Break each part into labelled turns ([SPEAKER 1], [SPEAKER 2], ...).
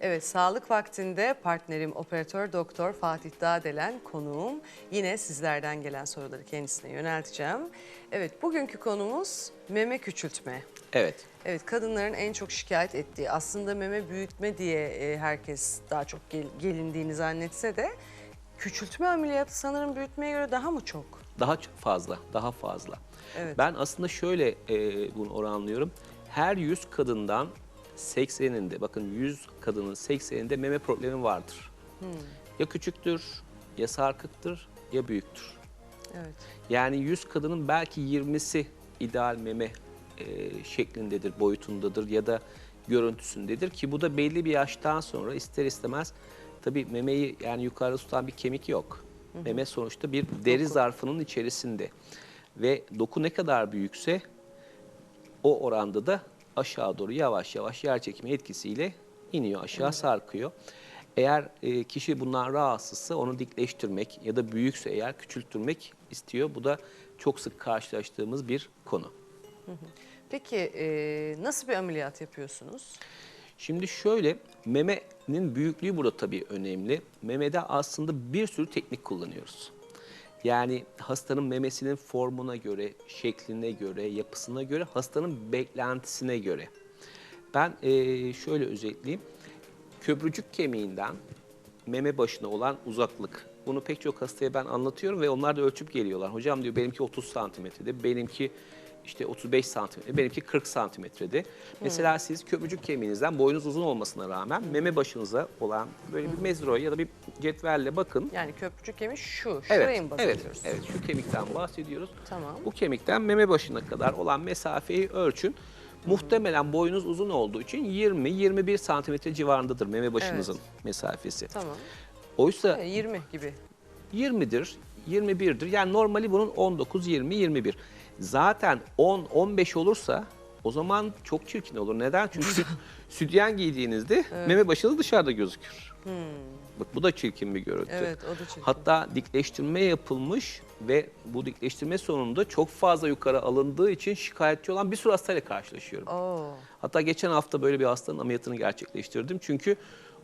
[SPEAKER 1] Evet, sağlık vaktinde partnerim operatör doktor Fatih Dağdelen konuğum. Yine sizlerden gelen soruları kendisine yönelteceğim. Evet, bugünkü konumuz meme küçültme.
[SPEAKER 2] Evet.
[SPEAKER 1] Evet, kadınların en çok şikayet ettiği aslında meme büyütme diye e, herkes daha çok gel- gelindiğini zannetse de küçültme ameliyatı sanırım büyütmeye göre daha mı çok?
[SPEAKER 2] Daha fazla, daha fazla.
[SPEAKER 1] Evet.
[SPEAKER 2] Ben aslında şöyle e, bunu oranlıyorum. Her 100 kadından 80'inde, bakın 100 kadının 80'inde meme problemi vardır. Ya küçüktür, ya sarkıktır, ya büyüktür.
[SPEAKER 1] Evet.
[SPEAKER 2] Yani 100 kadının belki 20'si ideal meme e, şeklindedir, boyutundadır ya da görüntüsündedir ki bu da belli bir yaştan sonra ister istemez tabii memeyi yani yukarıda tutan bir kemik yok. Meme sonuçta bir deri zarfının içerisinde ve doku ne kadar büyükse o oranda da aşağı doğru yavaş yavaş yer çekimi etkisiyle iniyor, aşağı sarkıyor. Eğer e, kişi bundan rahatsızsa onu dikleştirmek ya da büyükse eğer küçültürmek istiyor. Bu da çok sık karşılaştığımız bir konu.
[SPEAKER 1] Peki e, nasıl bir ameliyat yapıyorsunuz?
[SPEAKER 2] Şimdi şöyle, memenin büyüklüğü burada tabii önemli. Memede aslında bir sürü teknik kullanıyoruz. Yani hastanın memesinin formuna göre, şekline göre, yapısına göre, hastanın beklentisine göre. Ben şöyle özetleyeyim. Köprücük kemiğinden meme başına olan uzaklık. Bunu pek çok hastaya ben anlatıyorum ve onlar da ölçüp geliyorlar. Hocam diyor benimki 30 santimetrede, benimki işte 35 santimetre, benimki 40 santimetrede. Mesela siz köprücük kemiğinizden boyunuz uzun olmasına rağmen meme başınıza olan böyle bir mezroya ya da bir cetvelle bakın.
[SPEAKER 1] Yani köprücük kemiği şu,
[SPEAKER 2] Evet,
[SPEAKER 1] şurayı mı baz
[SPEAKER 2] evet, evet şu kemikten bahsediyoruz.
[SPEAKER 1] Tamam.
[SPEAKER 2] Bu kemikten meme başına kadar olan mesafeyi ölçün. Muhtemelen boyunuz uzun olduğu için 20-21 santimetre civarındadır meme başınızın mesafesi.
[SPEAKER 1] Tamam.
[SPEAKER 2] Oysa
[SPEAKER 1] E, 20 gibi.
[SPEAKER 2] 20'dir, 21'dir. Yani normali bunun 19, 20, 21. Zaten 10, 15 olursa o zaman çok çirkin olur. Neden? Çünkü süt, sütyen giydiğinizde meme başınız dışarıda gözükür. Bak bu da çirkin bir görüntü.
[SPEAKER 1] Evet, o da çirkin.
[SPEAKER 2] Hatta dikleştirme yapılmış ve bu dikleştirme sonunda çok fazla yukarı alındığı için şikayetçi olan bir sürü hastayla karşılaşıyorum.
[SPEAKER 1] Oo.
[SPEAKER 2] Hatta geçen hafta böyle bir hastanın ameliyatını gerçekleştirdim. Çünkü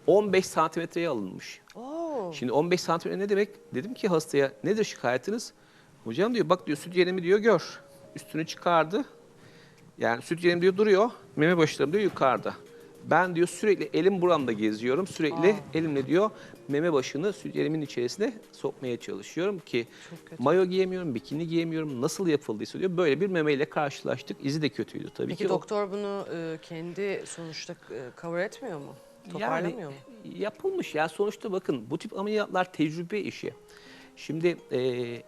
[SPEAKER 2] 15 santimetreye alınmış.
[SPEAKER 1] Oo.
[SPEAKER 2] Şimdi 15 santimetre ne demek? Dedim ki hastaya nedir şikayetiniz? Hocam diyor bak diyor süt yerimi diyor gör. Üstünü çıkardı. Yani süt yerim diyor duruyor. Meme başlarım diyor yukarıda. Ben diyor sürekli elim buramda geziyorum. Sürekli
[SPEAKER 1] Aa.
[SPEAKER 2] elimle diyor meme başını süt yerimin içerisine sokmaya çalışıyorum ki mayo giyemiyorum, bikini giyemiyorum. Nasıl yapıldıysa diyor. Böyle bir memeyle karşılaştık. İzi de kötüydü tabii
[SPEAKER 1] Peki
[SPEAKER 2] ki. O-
[SPEAKER 1] doktor bunu e, kendi sonuçta e, cover etmiyor mu? Toparlamıyor mu?
[SPEAKER 2] Yapılmış yani sonuçta bakın bu tip ameliyatlar tecrübe işi. Şimdi e,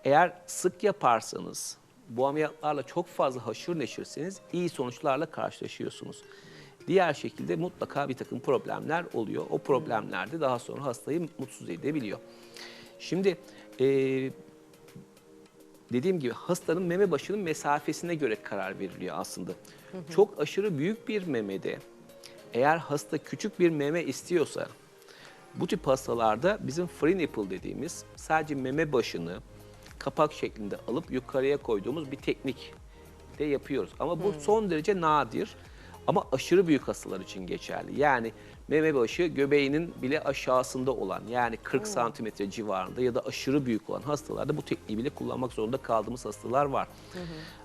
[SPEAKER 2] eğer sık yaparsanız bu ameliyatlarla çok fazla haşır neşirseniz iyi sonuçlarla karşılaşıyorsunuz. Diğer şekilde mutlaka bir takım problemler oluyor. O problemler de daha sonra hastayı mutsuz edebiliyor. Şimdi e, dediğim gibi hastanın meme başının mesafesine göre karar veriliyor aslında. Çok aşırı büyük bir memede eğer hasta küçük bir meme istiyorsa bu tip hastalarda bizim free nipple dediğimiz sadece meme başını kapak şeklinde alıp yukarıya koyduğumuz bir teknik de yapıyoruz. Ama bu son derece nadir ama aşırı büyük hastalar için geçerli. Yani meme başı göbeğinin bile aşağısında olan yani 40 santimetre civarında ya da aşırı büyük olan hastalarda bu tekniği bile kullanmak zorunda kaldığımız hastalar var.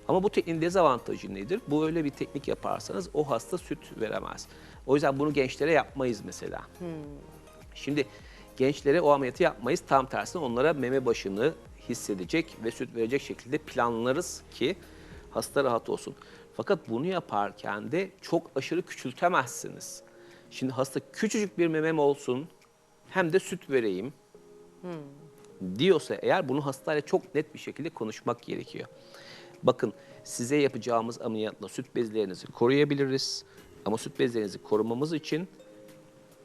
[SPEAKER 2] Ama bu tekniğin dezavantajı nedir? Bu öyle bir teknik yaparsanız o hasta süt veremez. O yüzden bunu gençlere yapmayız mesela. Şimdi gençlere o ameliyatı yapmayız. Tam tersine onlara meme başını hissedecek ve süt verecek şekilde planlarız ki hasta rahat olsun. Fakat bunu yaparken de çok aşırı küçültemezsiniz. Şimdi hasta küçücük bir memem olsun hem de süt vereyim diyorsa eğer bunu hastayla çok net bir şekilde konuşmak gerekiyor. Bakın size yapacağımız ameliyatla süt bezlerinizi koruyabiliriz. Ama süt bezlerinizi korumamız için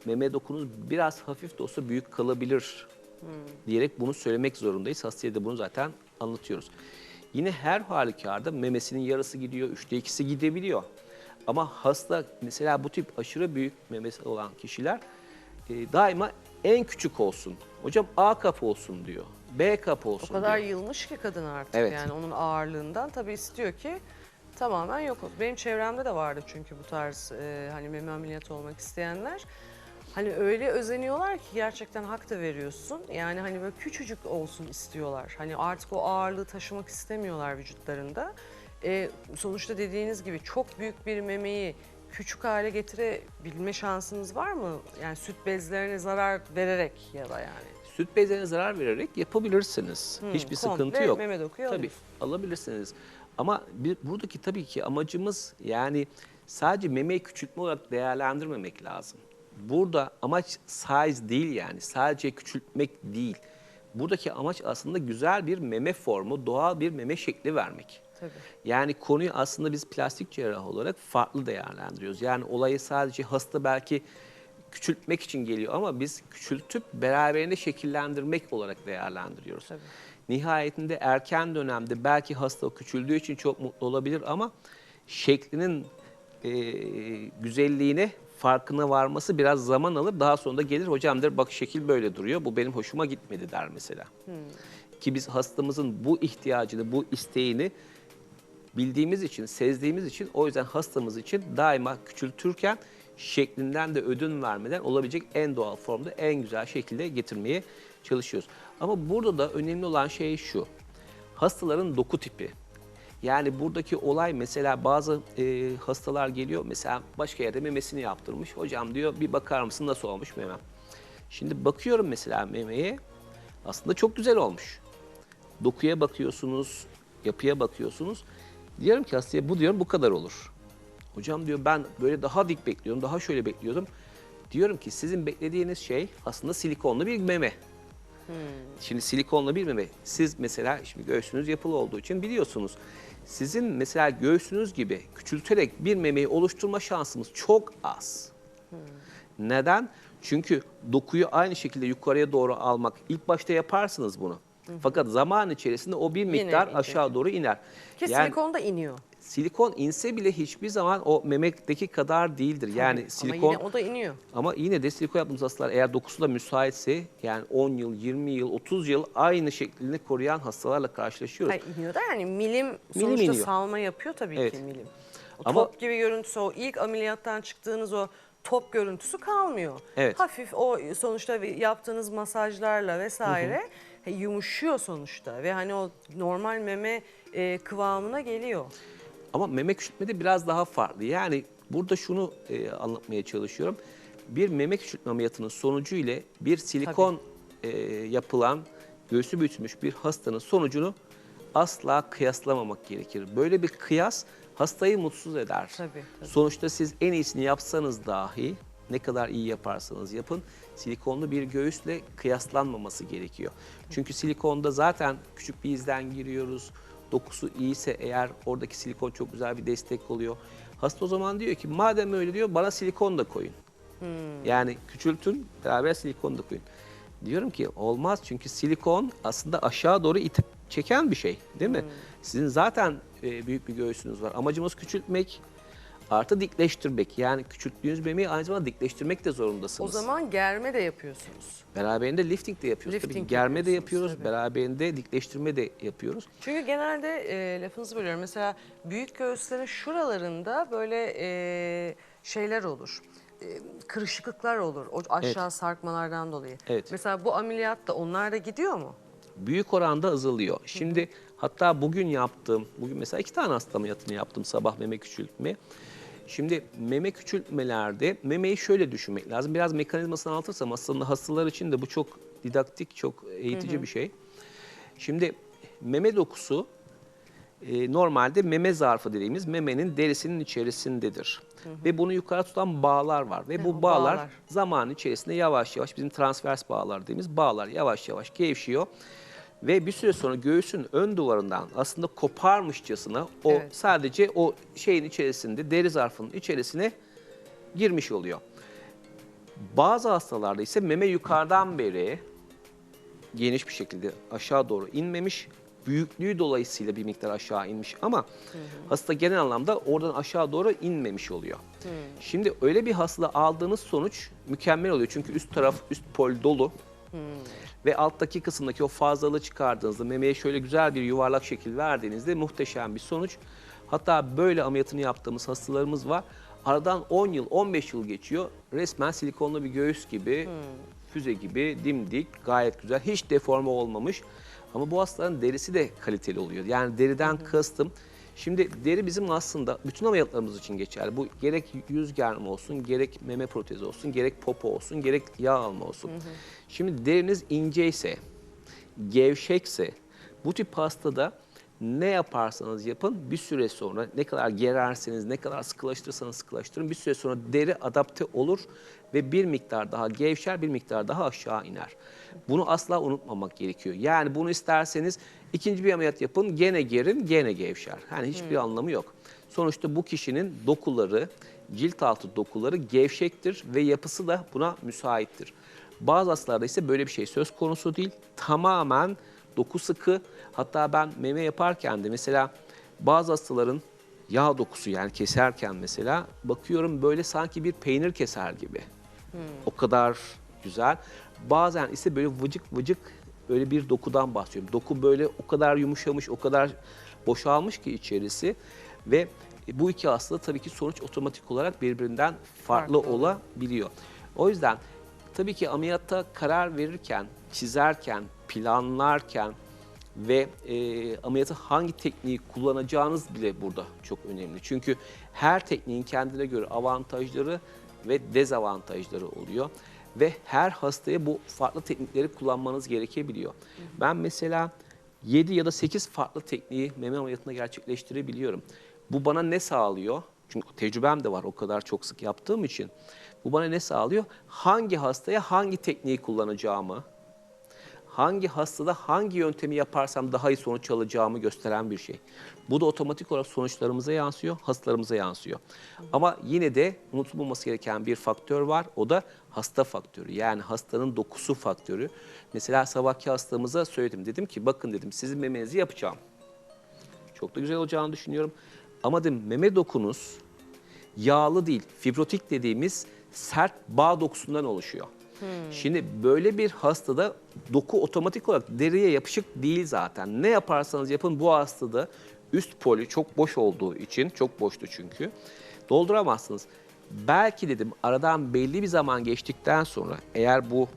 [SPEAKER 2] meme dokunuz biraz hafif de olsa büyük kalabilir diyerek bunu söylemek zorundayız. Hastaya da bunu zaten anlatıyoruz. Yine her halükarda memesinin yarısı gidiyor, üçte ikisi gidebiliyor. Ama hasta mesela bu tip aşırı büyük memesi olan kişiler e, daima en küçük olsun. Hocam A kap olsun diyor. B kap
[SPEAKER 1] O
[SPEAKER 2] olsun
[SPEAKER 1] kadar
[SPEAKER 2] diyor.
[SPEAKER 1] yılmış ki kadın artık
[SPEAKER 2] Evet.
[SPEAKER 1] yani onun ağırlığından tabii istiyor ki tamamen yok olsun. Benim çevremde de vardı çünkü bu tarz e, hani meme ameliyatı olmak isteyenler. Hani öyle özeniyorlar ki gerçekten hak da veriyorsun. Yani hani böyle küçücük olsun istiyorlar. Hani artık o ağırlığı taşımak istemiyorlar vücutlarında. Ee, sonuçta dediğiniz gibi çok büyük bir memeyi küçük hale getirebilme şansınız var mı? Yani süt bezlerine zarar vererek ya da yani.
[SPEAKER 2] Süt bezlerine zarar vererek yapabilirsiniz. Hiçbir sıkıntı yok.
[SPEAKER 1] meme dokuyu
[SPEAKER 2] Tabii
[SPEAKER 1] alıyorsun.
[SPEAKER 2] alabilirsiniz. Ama bir, buradaki tabii ki amacımız yani sadece memeyi küçültme olarak değerlendirmemek lazım. Burada amaç size değil yani sadece küçültmek değil. Buradaki amaç aslında güzel bir meme formu, doğal bir meme şekli vermek.
[SPEAKER 1] Tabii.
[SPEAKER 2] Yani konuyu aslında biz plastik cerrah olarak farklı değerlendiriyoruz. Yani olayı sadece hasta belki küçültmek için geliyor ama biz küçültüp beraberinde şekillendirmek olarak değerlendiriyoruz.
[SPEAKER 1] Tabii.
[SPEAKER 2] Nihayetinde erken dönemde belki hasta küçüldüğü için çok mutlu olabilir ama şeklinin e, güzelliğine farkına varması biraz zaman alır. Daha sonra da gelir hocam der bak şekil böyle duruyor bu benim hoşuma gitmedi der mesela. Ki biz hastamızın bu ihtiyacını, bu isteğini bildiğimiz için, sezdiğimiz için o yüzden hastamız için daima küçültürken şeklinden de ödün vermeden olabilecek en doğal formda en güzel şekilde getirmeye çalışıyoruz. Ama burada da önemli olan şey şu. Hastaların doku tipi. Yani buradaki olay mesela bazı e, hastalar geliyor mesela başka yerde memesini yaptırmış. Hocam diyor bir bakar mısın nasıl olmuş memem? Şimdi bakıyorum mesela memeye aslında çok güzel olmuş dokuya bakıyorsunuz, yapıya bakıyorsunuz. Diyorum ki hastaya bu diyorum bu kadar olur. Hocam diyor ben böyle daha dik bekliyorum, daha şöyle bekliyordum. Diyorum ki sizin beklediğiniz şey aslında silikonlu bir meme. Şimdi silikonlu bir meme. Siz mesela şimdi göğsünüz yapılı olduğu için biliyorsunuz. Sizin mesela göğsünüz gibi küçülterek bir memeyi oluşturma şansımız çok az. Neden? Çünkü dokuyu aynı şekilde yukarıya doğru almak ilk başta yaparsınız bunu. Fakat zaman içerisinde o bir miktar aşağı doğru iner.
[SPEAKER 1] Ki
[SPEAKER 2] Yani
[SPEAKER 1] silikon da iniyor.
[SPEAKER 2] Silikon inse bile hiçbir zaman o memekteki kadar değildir. Yani silikon
[SPEAKER 1] Ama yine o da iniyor.
[SPEAKER 2] ama yine de silikon yaptığımız hastalar eğer dokusu da müsaitse yani 10 yıl, 20 yıl, 30 yıl aynı şeklini koruyan hastalarla karşılaşıyoruz.
[SPEAKER 1] Hayır iniyor da yani milim, sonuçta
[SPEAKER 2] iniyor.
[SPEAKER 1] salma yapıyor tabii
[SPEAKER 2] Evet.
[SPEAKER 1] ki milim. O
[SPEAKER 2] Ama-
[SPEAKER 1] top gibi görüntüsü o ilk ameliyattan çıktığınız o top görüntüsü kalmıyor.
[SPEAKER 2] Evet.
[SPEAKER 1] Hafif o sonuçta yaptığınız masajlarla vesaire yumuşuyor sonuçta ve hani o normal meme e, kıvamına geliyor.
[SPEAKER 2] Ama meme küçültmede biraz daha farklı. Yani burada şunu e, anlatmaya çalışıyorum. Bir meme küçültme ameliyatının sonucu ile bir silikon e, yapılan, göğsü büyütülmüş bir hastanın sonucunu asla kıyaslamamak gerekir. Böyle bir kıyas hastayı mutsuz eder.
[SPEAKER 1] Tabii, tabii.
[SPEAKER 2] Sonuçta siz en iyisini yapsanız dahi ne kadar iyi yaparsanız yapın silikonlu bir göğüsle kıyaslanmaması gerekiyor. Çünkü silikonda zaten küçük bir izden giriyoruz. Dokusu iyiyse eğer oradaki silikon çok güzel bir destek oluyor. Hasta o zaman diyor ki madem öyle diyor bana silikon da koyun. Yani küçültün beraber silikon da koyun. Diyorum ki olmaz çünkü silikon aslında aşağı doğru ite- çeken bir şey değil mi? Sizin zaten e, büyük bir göğsünüz var. Amacımız küçültmek artı dikleştirmek. Yani küçülttüğünüz memeyi aynı zamanda dikleştirmek de
[SPEAKER 1] O
[SPEAKER 2] zorundasınız.
[SPEAKER 1] zaman germe de yapıyorsunuz.
[SPEAKER 2] Beraberinde lifting de yapıyoruz. Tabii
[SPEAKER 1] Lifting
[SPEAKER 2] germe de yapıyoruz.
[SPEAKER 1] tabii.
[SPEAKER 2] Beraberinde dikleştirme de yapıyoruz.
[SPEAKER 1] Çünkü genelde e, lafınızı bölüyorum. Mesela büyük göğüslerin şuralarında böyle e, şeyler olur. E, kırışıklıklar olur. O aşağı sarkmalardan dolayı.
[SPEAKER 2] Evet.
[SPEAKER 1] Mesela bu ameliyatta onlar da gidiyor mu?
[SPEAKER 2] büyük oranda azalıyor. Şimdi hatta bugün yaptığım, bugün mesela iki tane hasta ameliyatını yaptım sabah meme küçültme. Şimdi meme küçültmelerde memeyi şöyle düşünmek lazım. Biraz mekanizmasını anlatırsam aslında hastalar için de bu çok didaktik, çok eğitici bir şey. Şimdi meme dokusu e, normalde meme zarfı dediğimiz memenin derisinin içerisindedir. Ve bunu yukarı tutan bağlar var. Ve
[SPEAKER 1] Hı,
[SPEAKER 2] bu bağlar,
[SPEAKER 1] bağlar.
[SPEAKER 2] zaman içerisinde yavaş yavaş bizim transvers bağlar dediğimiz bağlar yavaş yavaş gevşiyor. Ve bir süre sonra göğsün ön duvarından aslında koparmışçasına o
[SPEAKER 1] Evet.
[SPEAKER 2] sadece o şeyin içerisinde deri zarfının içerisine girmiş oluyor. Bazı hastalarda ise meme yukarıdan beri geniş bir şekilde aşağı doğru inmemiş. Büyüklüğü dolayısıyla bir miktar aşağı inmiş ama hasta genel anlamda oradan aşağı doğru inmemiş oluyor. Şimdi öyle bir hasta aldığınız sonuç mükemmel oluyor. Çünkü üst taraf, üst pol dolu. Ve alttaki kısımdaki o fazlalığı çıkardığınızda memeye şöyle güzel bir yuvarlak şekil verdiğinizde muhteşem bir sonuç. Hatta böyle ameliyatını yaptığımız hastalarımız var. Aradan 10 yıl, 15 yıl geçiyor. Resmen silikonlu bir göğüs gibi, füze gibi, dimdik, gayet güzel. Hiç deforme olmamış. Ama bu hastaların derisi de kaliteli oluyor. Yani deriden kastım. Şimdi deri bizim aslında bütün ameliyatlarımız için geçerli. Bu gerek yüz germe olsun, gerek meme protezi olsun, gerek popo olsun, gerek yağ alma olsun. Şimdi deriniz inceyse, gevşekse bu tip hastada ne yaparsanız yapın bir süre sonra ne kadar gererseniz ne kadar sıkılaştırırsanız sıkılaştırın bir süre sonra deri adapte olur ve bir miktar daha gevşer bir miktar daha aşağı iner. Bunu asla unutmamak gerekiyor. Yani bunu isterseniz ikinci bir ameliyat yapın gene gerin gene gevşer. Yani hiçbir anlamı yok. Sonuçta bu kişinin dokuları, cilt altı dokuları gevşektir ve yapısı da buna müsaittir. Bazı hastalarda ise böyle bir şey söz konusu değil. Tamamen doku sıkı. Hatta ben meme yaparken de mesela bazı hastaların yağ dokusu yani keserken mesela bakıyorum böyle sanki bir peynir keser gibi. O kadar güzel. Bazen ise böyle vıcık vıcık öyle bir dokudan bahsediyorum. Doku böyle o kadar yumuşamış, o kadar boşalmış ki içerisi ve bu iki hastalık tabii ki sonuç otomatik olarak birbirinden farklı,
[SPEAKER 1] Farklı
[SPEAKER 2] olabiliyor. O yüzden tabii ki ameliyatta karar verirken, çizerken, planlarken ve e, ameliyatı hangi tekniği kullanacağınız bile burada çok önemli. Çünkü her tekniğin kendine göre avantajları ve dezavantajları oluyor. Ve her hastaya bu farklı teknikleri kullanmanız gerekebiliyor. Ben mesela 7 ya da 8 farklı tekniği meme ameliyatında gerçekleştirebiliyorum. Bu bana ne sağlıyor? Çünkü tecrübem de var o kadar çok sık yaptığım için. Bu bana ne sağlıyor? Hangi hastaya hangi tekniği kullanacağımı, hangi hastada hangi yöntemi yaparsam daha iyi sonuç alacağımı gösteren bir şey. Bu da otomatik olarak sonuçlarımıza yansıyor, hastalarımıza yansıyor. Ama yine de unutulmaması gereken bir faktör var. O da hasta faktörü. Yani hastanın dokusu faktörü. Mesela sabahki hastamıza söyledim. Dedim ki bakın dedim sizin memenizi yapacağım. Çok da güzel olacağını düşünüyorum. Ama dedim meme dokunuz yağlı değil, fibrotik dediğimiz sert bağ dokusundan oluşuyor. Şimdi böyle bir hastada doku otomatik olarak deriye yapışık değil zaten. Ne yaparsanız yapın bu hastada üst poli çok boş olduğu için, çok boştu çünkü, dolduramazsınız. Belki dedim aradan belli bir zaman geçtikten sonra eğer bu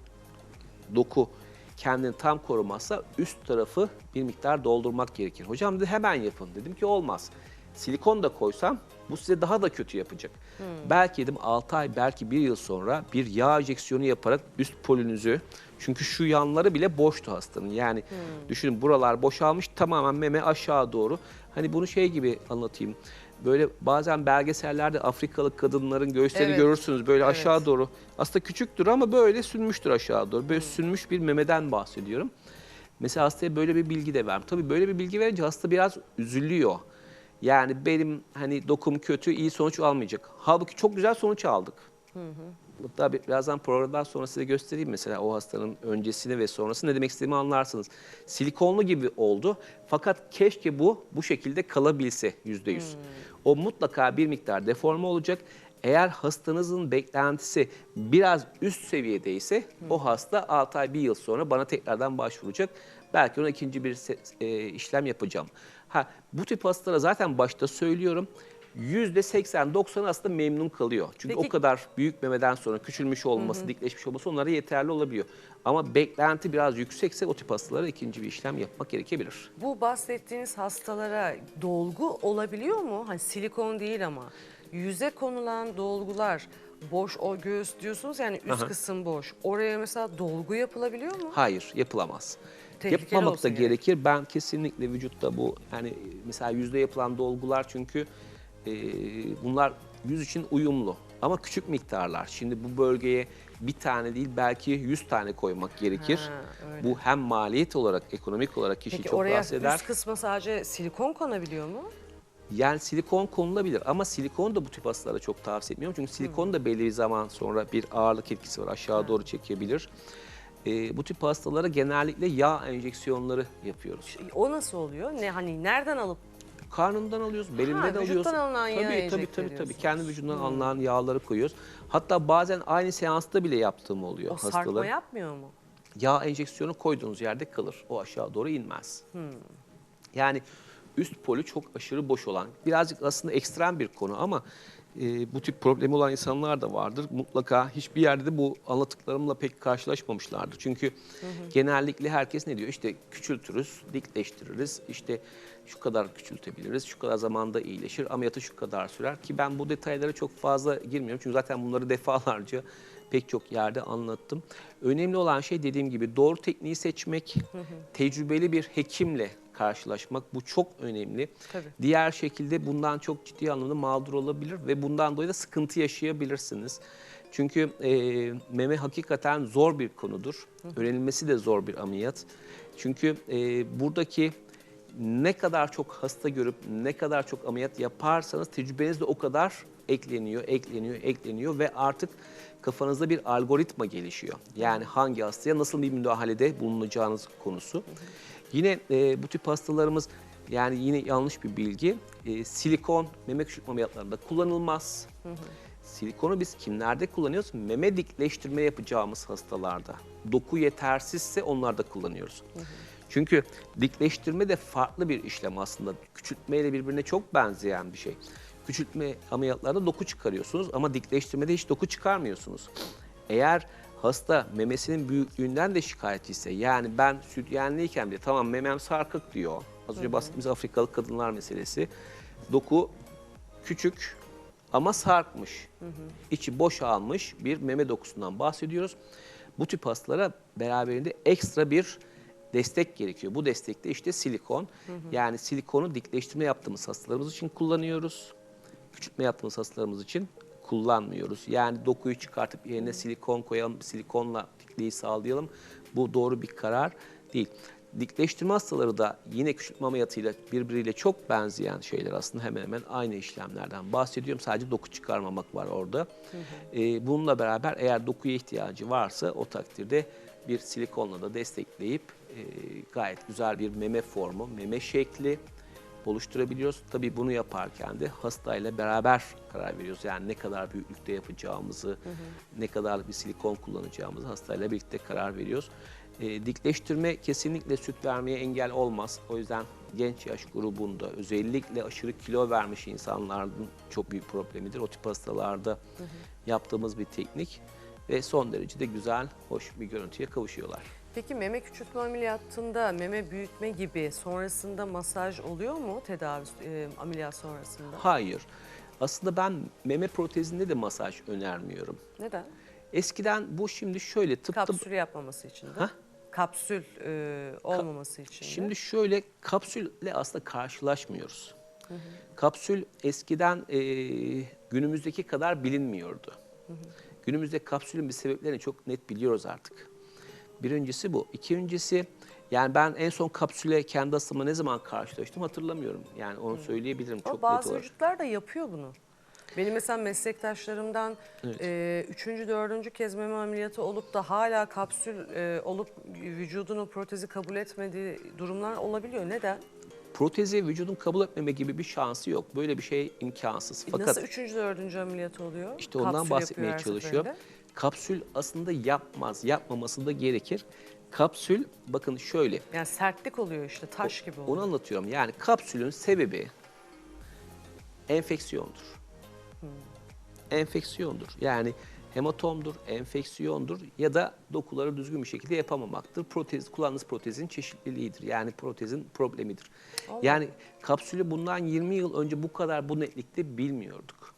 [SPEAKER 2] doku kendini tam korumazsa üst tarafı bir miktar doldurmak gerekir. Hocam dedi hemen yapın. Dedim ki olmaz. Silikon da koysam bu size daha da kötü yapacak. Belki dedim 6 ay belki 1 yıl sonra bir yağ enjeksiyonu yaparak üst polünüzü çünkü şu yanları bile boştu hastanın. Yani düşünün buralar boşalmış tamamen meme aşağı doğru. Hani bunu şey gibi anlatayım. Böyle bazen belgesellerde Afrikalı kadınların göğüslerini
[SPEAKER 1] Evet.
[SPEAKER 2] görürsünüz böyle
[SPEAKER 1] Evet.
[SPEAKER 2] aşağı doğru. Aslında küçüktür ama böyle sünmüştür aşağı doğru. Böyle sünmüş bir memeden bahsediyorum. Mesela hastaya böyle bir bilgi de verdim. Tabii böyle bir bilgi verince hasta biraz üzülüyor. Yani benim hani dokum kötü, iyi sonuç almayacak. Halbuki çok güzel sonuç aldık. Hatta bir- birazdan programdan sonra size göstereyim mesela o hastanın öncesini ve sonrasını ne demek istediğimi anlarsınız. Silikonlu gibi oldu fakat keşke bu bu şekilde kalabilse yüzde yüz. O mutlaka bir miktar deforme olacak. Eğer hastanızın beklentisi biraz üst seviyedeyse o hasta 6 ay 1 yıl sonra bana tekrardan başvuracak. Belki ona ikinci bir e, işlem yapacağım. Ha bu tip hastalara zaten başta söylüyorum. %80-90 aslında memnun kalıyor. Çünkü
[SPEAKER 1] Peki-
[SPEAKER 2] o kadar büyük memeden sonra küçülmüş olması, dikleşmiş olması onlara yeterli olabiliyor. Ama beklenti biraz yüksekse o tip hastalara ikinci bir işlem yapmak gerekebilir.
[SPEAKER 1] Bu bahsettiğiniz hastalara dolgu olabiliyor mu? Hani silikon değil ama yüze konulan dolgular boş o göğüs diyorsunuz yani üst
[SPEAKER 2] Aha.
[SPEAKER 1] kısım boş. Oraya mesela dolgu yapılabiliyor mu?
[SPEAKER 2] Hayır, yapılamaz.
[SPEAKER 1] Tehlikeli
[SPEAKER 2] Yapmamak da
[SPEAKER 1] gerek.
[SPEAKER 2] gerekir. Ben kesinlikle vücutta bu yani mesela yüzde yapılan dolgular çünkü e, bunlar yüz için uyumlu. Ama küçük miktarlar. Şimdi bu bölgeye bir tane değil belki 100 tane koymak gerekir.
[SPEAKER 1] Ha, öyle.
[SPEAKER 2] bu hem maliyet olarak, ekonomik olarak kişiyi
[SPEAKER 1] Peki
[SPEAKER 2] çok
[SPEAKER 1] oraya
[SPEAKER 2] rahatsız eder.
[SPEAKER 1] üst kısma sadece silikon konabiliyor mu?
[SPEAKER 2] Yani silikon konulabilir ama silikon da bu tip hastalara çok tavsiye etmiyorum. Çünkü silikon da belli bir zaman sonra bir ağırlık etkisi var. Aşağı doğru çekebilir. Ee, bu tip hastalara genellikle yağ enjeksiyonları yapıyoruz.
[SPEAKER 1] O nasıl oluyor? Ne hani nereden alıp
[SPEAKER 2] Karnından alıyoruz, belinden alıyoruz.
[SPEAKER 1] vücuttan alınan yağı
[SPEAKER 2] tabii, tabii,
[SPEAKER 1] enjekte
[SPEAKER 2] tabii, tabii.
[SPEAKER 1] ediyorsunuz.
[SPEAKER 2] Kendi vücudundan alınan yağları koyuyoruz. Hatta bazen aynı seansta bile yaptığım oluyor
[SPEAKER 1] o sarkma
[SPEAKER 2] hastaların.
[SPEAKER 1] yapmıyor mu?
[SPEAKER 2] Yağ enjeksiyonu koyduğunuz yerde kalır. O aşağı doğru inmez. Yani üst poli çok aşırı boş olan, birazcık aslında ekstrem bir konu ama e, bu tip problemi olan insanlar da vardır. Mutlaka hiçbir yerde de bu anlattıklarımla pek karşılaşmamışlardır. Çünkü genellikle herkes ne diyor? İşte küçültürüz, dikleştiririz, işte şu kadar küçültebiliriz, şu kadar zamanda iyileşir, ameliyatı şu kadar sürer. Ki ben bu detaylara çok fazla girmiyorum. Çünkü zaten bunları defalarca pek çok yerde anlattım. Önemli olan şey dediğim gibi doğru tekniği seçmek, tecrübeli bir hekimle karşılaşmak bu çok önemli.
[SPEAKER 1] Tabii.
[SPEAKER 2] Diğer şekilde bundan çok ciddi anlamda mağdur olabilir ve bundan dolayı da sıkıntı yaşayabilirsiniz. Çünkü e, meme hakikaten zor bir konudur. Öğrenilmesi de zor bir ameliyat. Çünkü e, buradaki ne kadar çok hasta görüp ne kadar çok ameliyat yaparsanız tecrübeniz de o kadar ekleniyor, ekleniyor, ekleniyor ve artık kafanızda bir algoritma gelişiyor. Yani hangi hastaya nasıl bir müdahalede bulunacağınız konusu. Yine e, bu tip hastalarımız yani yine yanlış bir bilgi. e, silikon meme küçültme ameliyatlarında kullanılmaz. Silikonu biz kimlerde kullanıyoruz? Meme dikleştirme yapacağımız hastalarda. Doku yetersizse onlarda kullanıyoruz. Çünkü dikleştirme de farklı bir işlem aslında. Küçültmeyle birbirine çok benzeyen bir şey. Küçültme ameliyatlarda doku çıkarıyorsunuz ama dikleştirmede hiç doku çıkarmıyorsunuz. Eğer hasta memesinin büyüklüğünden de şikayetçiyse yani ben sütyenliyken bile tamam memem sarkık diyor. Az önce bahsettiğimiz Afrikalı kadınlar meselesi. Doku küçük ama sarkmış. içi boşalmış bir meme dokusundan bahsediyoruz. Bu tip hastalara beraberinde ekstra bir destek gerekiyor. Bu destekte işte silikon. Yani silikonu dikleştirme yaptığımız hastalarımız için kullanıyoruz. Küçültme yaptığımız hastalarımız için kullanmıyoruz. Yani dokuyu çıkartıp yerine silikon koyalım, silikonla dikliği sağlayalım. Bu doğru bir karar değil. Dikleştirme hastaları da yine küçültme ameliyatıyla birbiriyle çok benzeyen şeyler aslında hemen hemen aynı işlemlerden bahsediyorum. Sadece doku çıkarmamak var orada. Ee, bununla beraber eğer dokuya ihtiyacı varsa o takdirde bir silikonla da destekleyip e, gayet güzel bir meme formu, meme şekli oluşturabiliyoruz. Tabii bunu yaparken de hastayla beraber karar veriyoruz. Yani ne kadar büyüklükte yapacağımızı, ne kadar bir silikon kullanacağımızı hastayla birlikte karar veriyoruz. E, dikleştirme kesinlikle süt vermeye engel olmaz. O yüzden genç yaş grubunda özellikle aşırı kilo vermiş insanların çok büyük problemidir. O tip hastalarda yaptığımız bir teknik ve son derece de güzel, hoş bir görüntüye kavuşuyorlar.
[SPEAKER 1] Peki meme küçültme ameliyatında meme büyütme gibi sonrasında masaj oluyor mu tedavi e, ameliyat sonrasında?
[SPEAKER 2] Hayır. Aslında ben meme protezinde de masaj önermiyorum.
[SPEAKER 1] Neden?
[SPEAKER 2] Eskiden bu şimdi şöyle tıpta
[SPEAKER 1] Kapsül yapmaması için de.
[SPEAKER 2] Hah?
[SPEAKER 1] Kapsül e, olmaması için de.
[SPEAKER 2] Şimdi şöyle kapsülle aslında karşılaşmıyoruz. Kapsül eskiden e, günümüzdeki kadar bilinmiyordu. Günümüzde kapsülün bir sebeplerini çok net biliyoruz artık. Birincisi bu. İkincisi yani ben en son kapsüle kendi hastamla ne zaman karşılaştım hatırlamıyorum. Yani onu söyleyebilirim
[SPEAKER 1] Ama
[SPEAKER 2] çok net
[SPEAKER 1] bazı
[SPEAKER 2] olarak.
[SPEAKER 1] vücutlar da yapıyor bunu. Benim mesela meslektaşlarımdan
[SPEAKER 2] Evet.
[SPEAKER 1] e, üçüncü, dördüncü kez meme ameliyatı olup da hala kapsül e, olup vücudun o protezi kabul etmediği durumlar olabiliyor. Neden?
[SPEAKER 2] Protezi vücudun kabul etmeme gibi bir şansı yok. Böyle bir şey imkansız.
[SPEAKER 1] E,
[SPEAKER 2] Fakat
[SPEAKER 1] Nasıl üçüncü, dördüncü ameliyatı oluyor?
[SPEAKER 2] İşte ondan
[SPEAKER 1] Kapsül
[SPEAKER 2] bahsetmeye
[SPEAKER 1] yapıyor her
[SPEAKER 2] çalışıyor.
[SPEAKER 1] seferinde.
[SPEAKER 2] Kapsül aslında yapmaz, yapmaması da gerekir. Kapsül bakın şöyle,
[SPEAKER 1] Yani sertlik oluyor işte taş gibi oluyor.
[SPEAKER 2] onu anlatıyorum. Yani kapsülün sebebi enfeksiyondur. Enfeksiyondur. Yani hematomdur, enfeksiyondur ya da dokuları düzgün bir şekilde yapamamaktır. Protez, kullandığınız protezin çeşitliliğidir. Yani protezin problemidir. Yani kapsülü bundan 20 yıl önce bu kadar bu netlikte bilmiyorduk.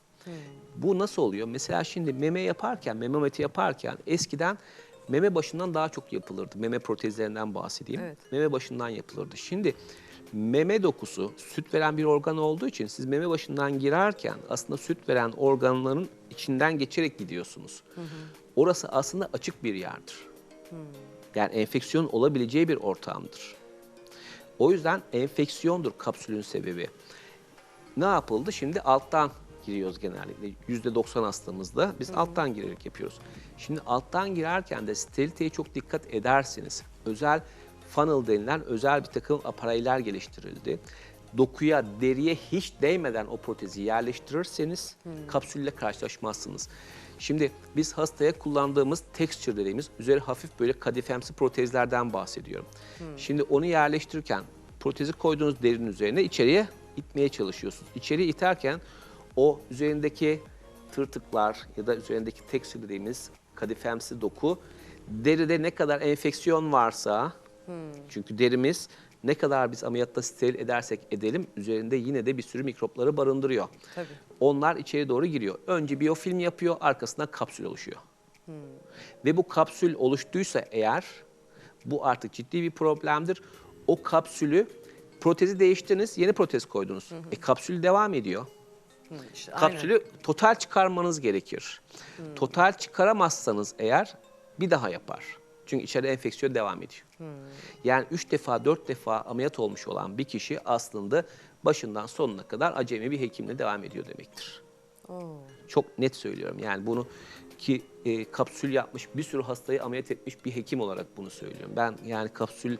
[SPEAKER 2] Bu nasıl oluyor? Mesela şimdi meme yaparken, ameliyatı yaparken eskiden meme başından daha çok yapılırdı. Meme protezlerinden bahsedeyim.
[SPEAKER 1] Evet.
[SPEAKER 2] Meme başından yapılırdı. Şimdi meme dokusu süt veren bir organ olduğu için siz meme başından girerken aslında süt veren organların içinden geçerek gidiyorsunuz. Orası aslında açık bir yerdir. Yani enfeksiyon olabileceği bir ortamdır. O yüzden enfeksiyondur kapsülün sebebi. Ne yapıldı? Şimdi alttan giriyoruz genellikle. %90 hastamızda biz alttan girerek yapıyoruz. Şimdi alttan girerken de steriliteye çok dikkat ederseniz özel funnel denilen özel bir takım apareyler geliştirildi. Dokuya, deriye hiç değmeden o protezi yerleştirirseniz kapsülle karşılaşmazsınız. Şimdi biz hastaya kullandığımız texture dediğimiz üzeri hafif böyle kadifemsi protezlerden bahsediyorum. Şimdi onu yerleştirirken protezi koyduğunuz derinin üzerine içeriye itmeye çalışıyorsunuz. İçeriye iterken o üzerindeki tırtıklar ya da üzerindeki tekstür dediğimiz kadifemsi doku deride ne kadar enfeksiyon varsa çünkü derimiz ne kadar biz ameliyatta steril edersek edelim üzerinde yine de bir sürü mikropları barındırıyor.
[SPEAKER 1] Tabii.
[SPEAKER 2] Onlar içeri doğru giriyor. Önce biyofilm yapıyor, arkasından kapsül oluşuyor. Ve bu kapsül oluştuysa eğer bu artık ciddi bir problemdir. O kapsülü protezi değiştirdiniz, yeni protez koydunuz. E kapsül devam ediyor.
[SPEAKER 1] İşte aynen.
[SPEAKER 2] Kapsülü total çıkarmanız gerekir. Total çıkaramazsanız eğer bir daha yapar. Çünkü içeride enfeksiyon devam ediyor. Yani üç defa, dört defa ameliyat olmuş olan bir kişi aslında başından sonuna kadar acemi bir hekimle devam ediyor demektir.
[SPEAKER 1] Oo.
[SPEAKER 2] Çok net söylüyorum. Yani bunu ki e, kapsül yapmış bir sürü hastayı ameliyat etmiş bir hekim olarak bunu söylüyorum. Ben yani kapsül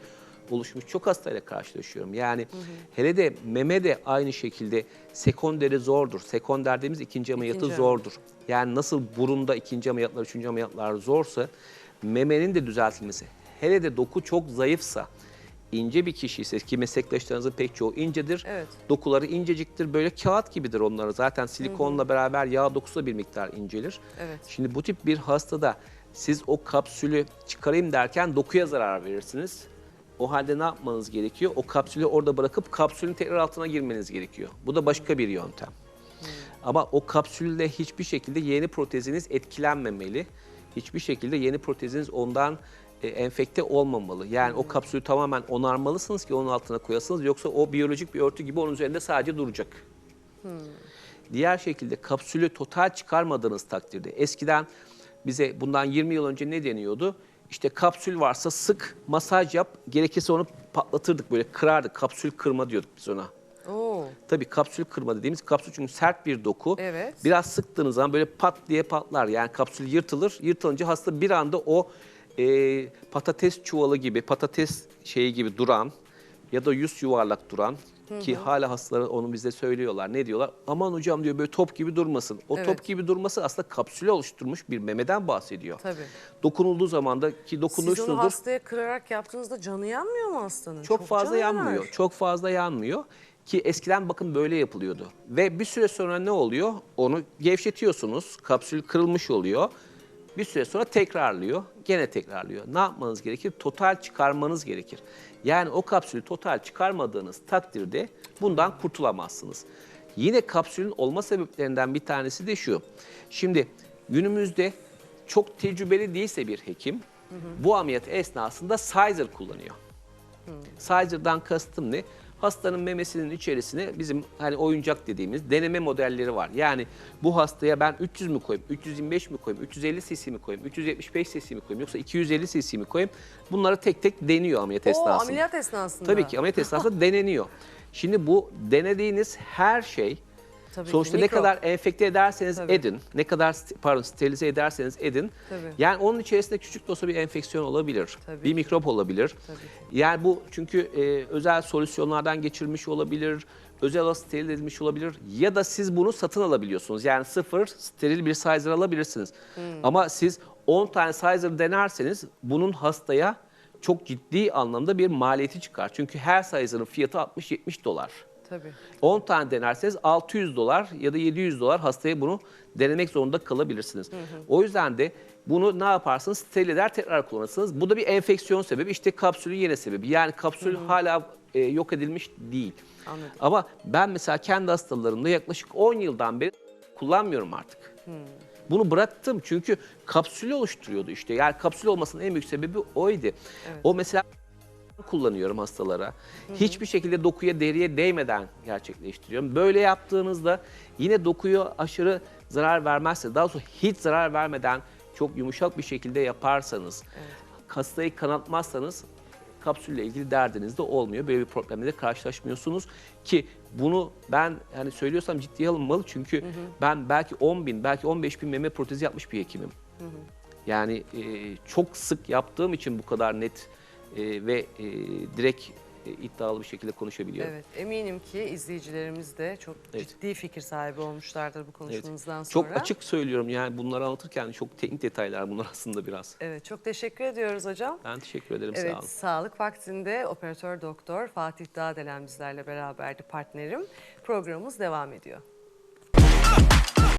[SPEAKER 2] oluşmuş çok hastayla karşılaşıyorum. Yani hele de meme de aynı şekilde sekonderi zordur. Sekonder dediğimiz ikinci ameliyatı
[SPEAKER 1] İkinci
[SPEAKER 2] zordur. Yani nasıl burunda ikinci ameliyatlar, üçüncü ameliyatlar zorsa memenin de düzeltilmesi. Hele de doku çok zayıfsa, ince bir kişi ise ki meslektaşlarınızın pek çoğu incedir.
[SPEAKER 1] Evet.
[SPEAKER 2] Dokuları inceciktir. Böyle kağıt gibidir onları. Zaten silikonla beraber yağ dokusu da bir miktar incelir.
[SPEAKER 1] Evet.
[SPEAKER 2] Şimdi bu tip bir hastada siz o kapsülü çıkarayım derken dokuya zarar verirsiniz. O halde ne yapmanız gerekiyor? O kapsülü orada bırakıp kapsülün tekrar altına girmeniz gerekiyor. Bu da başka bir yöntem. Ama o kapsülde hiçbir şekilde yeni proteziniz etkilenmemeli. Hiçbir şekilde yeni proteziniz ondan e, enfekte olmamalı. Yani o kapsülü tamamen onarmalısınız ki onun altına koyasınız. Yoksa o biyolojik bir örtü gibi onun üzerinde sadece duracak. Diğer şekilde kapsülü total çıkarmadığınız takdirde eskiden bize bundan 20 yıl önce ne deniyordu? İşte kapsül varsa sık masaj yap gerekirse onu patlatırdık böyle kırardık kapsül kırma diyorduk biz ona.
[SPEAKER 1] Oo.
[SPEAKER 2] Tabii kapsül kırma dediğimiz kapsül çünkü sert bir doku.
[SPEAKER 1] Evet.
[SPEAKER 2] Biraz sıktığınız zaman böyle pat diye patlar. Yani kapsül yırtılır. Yırtılınca hasta bir anda o e, patates çuvalı gibi, patates şeyi gibi duran ya da yüz yuvarlak duran ki hala hastaları onu bize söylüyorlar. Ne diyorlar? Aman hocam diyor böyle top gibi durmasın. O
[SPEAKER 1] Evet.
[SPEAKER 2] top gibi durması aslında kapsülü oluşturmuş bir memeden bahsediyor.
[SPEAKER 1] Tabii.
[SPEAKER 2] Dokunulduğu zaman da ki
[SPEAKER 1] Siz onu hastaya kırarak yaptığınızda canı yanmıyor mu hastanın?
[SPEAKER 2] Çok, fazla
[SPEAKER 1] canı
[SPEAKER 2] yanmıyor. Çok fazla yanmıyor. Ki eskiden bakın böyle yapılıyordu. Ve bir süre sonra ne oluyor? Onu gevşetiyorsunuz. Kapsül kırılmış oluyor. Bir süre sonra tekrarlıyor. Gene tekrarlıyor. Ne yapmanız gerekir? Total çıkarmanız gerekir. Yani o kapsülü total çıkarmadığınız takdirde bundan kurtulamazsınız. Yine kapsülün olma sebeplerinden bir tanesi de şu. Şimdi günümüzde çok tecrübeli değilse bir hekim bu ameliyat esnasında sizer kullanıyor. Sizer'dan kastım ne? Hastanın memesinin içerisine bizim hani oyuncak dediğimiz deneme modelleri var. Yani bu hastaya ben 300 mü koyayım, 325 mi koyayım, 350 cc mi koyayım, 375 cc mi koyayım yoksa 250 cc mi koyayım? Bunları tek tek deniyor ameliyat
[SPEAKER 1] Oo,
[SPEAKER 2] esnasında.
[SPEAKER 1] ameliyat esnasında.
[SPEAKER 2] Tabii ki ameliyat esnasında deneniyor. Şimdi bu denediğiniz her şey
[SPEAKER 1] Tabii ki,
[SPEAKER 2] sonuçta ne kadar enfekte ederseniz
[SPEAKER 1] Tabii.
[SPEAKER 2] edin, ne kadar pardon sterilize ederseniz edin.
[SPEAKER 1] Tabii.
[SPEAKER 2] Yani onun içerisinde küçük de olsa bir enfeksiyon olabilir.
[SPEAKER 1] Tabii
[SPEAKER 2] Bir mikrop olabilir.
[SPEAKER 1] Tabii.
[SPEAKER 2] Yani bu çünkü e, özel solüsyonlardan geçirilmiş olabilir, özel olarak steril edilmiş olabilir ya da siz bunu satın alabiliyorsunuz. Yani sıfır steril bir sizer alabilirsiniz.
[SPEAKER 1] Hmm.
[SPEAKER 2] Ama siz 10 tane sizer denerseniz bunun hastaya çok ciddi anlamda bir maliyeti çıkar. Çünkü her sizer'ın fiyatı 60-70 dolar.
[SPEAKER 1] Tabii.
[SPEAKER 2] 10 tane denerseniz 600 dolar ya da 700 dolar hastaya bunu denemek zorunda kalabilirsiniz. O yüzden de bunu ne yaparsınız? Steril eder tekrar kullanırsınız. Bu da bir enfeksiyon sebebi. İşte kapsülün yine sebebi. Yani kapsül hala e, yok edilmiş değil.
[SPEAKER 1] Anladım.
[SPEAKER 2] Ama ben mesela kendi hastalarımda yaklaşık 10 yıldan beri kullanmıyorum artık. Bunu bıraktım çünkü kapsülü oluşturuyordu işte. Yani kapsül olmasının en büyük sebebi oydu. O mesela kullanıyorum hastalara. Hiçbir şekilde dokuya, deriye değmeden gerçekleştiriyorum. Böyle yaptığınızda yine dokuya aşırı zarar vermezse, daha sonra hiç zarar vermeden çok yumuşak bir şekilde yaparsanız, hastayı kanatmazsanız kapsülle ilgili derdiniz de olmuyor. Böyle bir problemle de karşılaşmıyorsunuz ki bunu ben hani söylüyorsam ciddiye alınmalı çünkü ben belki 10 bin, belki 15 bin meme protezi yapmış bir hekimim. Yani e, çok sık yaptığım için bu kadar net e, ve e, direkt e, iddialı bir şekilde konuşabiliyorum.
[SPEAKER 1] Evet, eminim ki izleyicilerimiz de çok
[SPEAKER 2] Evet.
[SPEAKER 1] ciddi fikir sahibi olmuşlardır bu
[SPEAKER 2] Evet.
[SPEAKER 1] konuşmanızdan
[SPEAKER 2] Çok
[SPEAKER 1] sonra.
[SPEAKER 2] açık söylüyorum yani bunları anlatırken çok teknik detaylar bunlar aslında biraz.
[SPEAKER 1] Evet, çok teşekkür ediyoruz hocam.
[SPEAKER 2] Ben teşekkür ederim
[SPEAKER 1] Evet,
[SPEAKER 2] sağ olun.
[SPEAKER 1] sağlık vaktinde operatör doktor Fatih Dağdelen bizlerle beraberdi partnerim. Programımız devam ediyor.